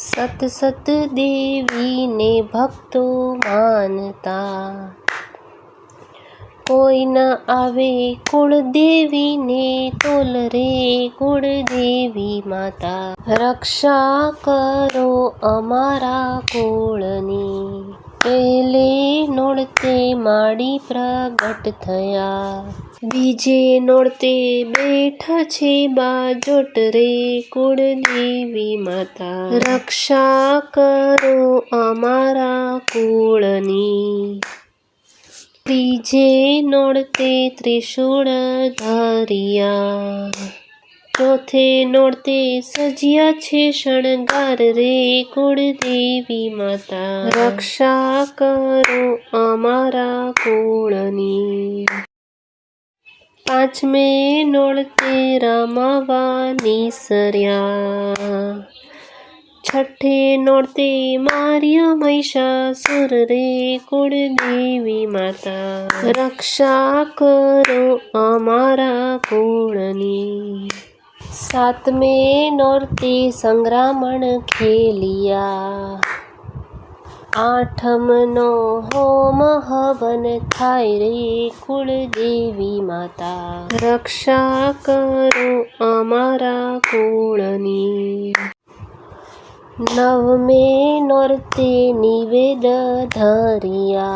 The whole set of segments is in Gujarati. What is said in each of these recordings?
સત સત દેવીને ભક્તો માનતા. કોઈ ન આવે કુળદેવીને તોલ રે કુળદેવી માતા. રક્ષા કરો અમારા કુળની. પહેલે નોળતે માડી પ્રગટ થયા. બીજે નોળતે બેઠા છે બાજોટ રે કુળદેવી માતા. રક્ષા કરો અમારા કુળની. ત્રીજે નોળતે ત્રિશુળ ધરિયા. ચોથે નોળતે સજ્યા છે શણગાર રે કુળદેવી માતા. રક્ષા કરો અમારા કુળની. પાંચમે નોળતે રમાવાની સર્યા. છઠ્ઠે નોડતે માર્ય મહિષાસુર રે કુળદેવી માતા. રક્ષા કરો અમારા કુળની. સાતમે નોરતે સંગ્રામણ ખેલિયા. આઠમનો હોમ હવન થાય રે કુળદેવી માતા. રક્ષા કરો અમારા કુળની. નવમે નોરતે નિવેદ ધરિયા.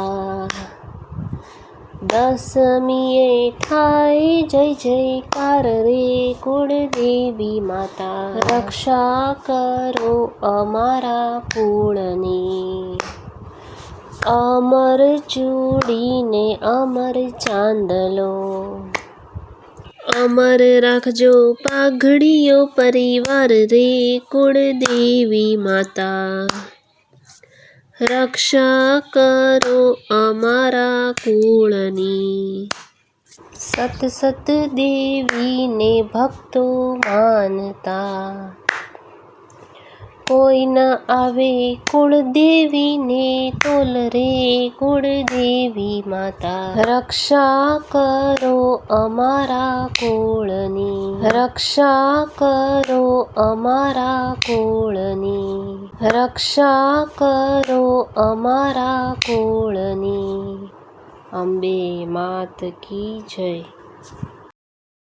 દસમીએ થાય જય જયકાર રે કુળદેવી માતા. રક્ષા કરો અમારા કુળની અમર ચૂડીને અમર ચાંદલો. અમર રાખજો પાઘડીઓ પરિવાર રે કુળદેવી માતા. રક્ષા કરો અમારા કુળની સત સત દેવીને ભક્તો માનતા. કોઈ ન આવે કુળદેવીને તોલ રે કુળદેવી માતા. રક્ષા કરો અમારા કુળની. રક્ષા કરો અમારા કુળની. રક્ષા કરો અમારા કુળની. અંબે માત કી જય.